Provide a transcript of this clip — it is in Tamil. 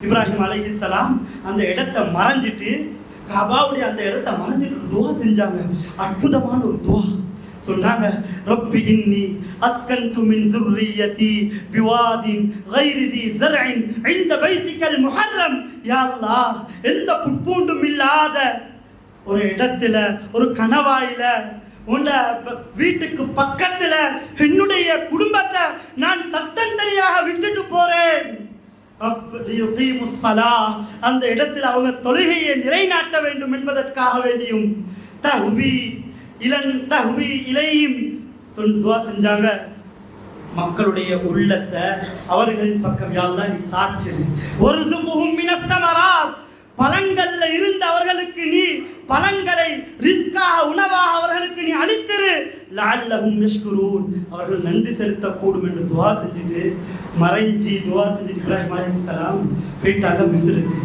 இப்ராஹிம் அலைஹிஸ்ஸலாம் அந்த இடத்தை மறைஞ்சிட்டு கபாவுடைய அந்த இடத்தை மறைஞ்சிட்டு ஒரு துவா செஞ்சாங்க. அற்புதமான ஒரு துவா. சொன்னாங்க ரப்பி இன்னி அஸ்கன்து மின் துர்ரியதி பிவாதின் கைரி தி இந்த பைத்திக்கல் முஹர்ரம். யா அல்லாஹ் எந்த புட்பூண்டும் இல்லாத ஒரு இடத்துல ஒரு கணவாயில உண்ட வீட்டுக்கு பக்கத்துல என்னுடைய அந்த இடத்தில் அவங்க தொழுகையை நிலைநாட்ட வேண்டும் என்பதற்காக வேண்டியும் தகுவி இளன் தகுவி இலையும் துவா செஞ்சாங்க. மக்களுடைய உள்ளத்தை அவர்களின் பக்கம் யாழ்லா நீ சாச்சிரு ஒரு சுமுகும் மினத்தமராத் பழங்கள்ல இருந்து அவர்களுக்கு நீ பழங்களை ரிஸ்காக உணவாக அவர்களுக்கு நீ அளித்து லஅல்லஹும் யஷ்குரூன். அவர்கள் நன்றி செலுத்தக்கூடும் என்று துவா செஞ்சுட்டு மறைஞ்சி துவா செஞ்சுட்டு இப்ராஹிம் அலைஹிஸ்ஸலாம் போயிட்டாங்க மிஸ்ருக்கு.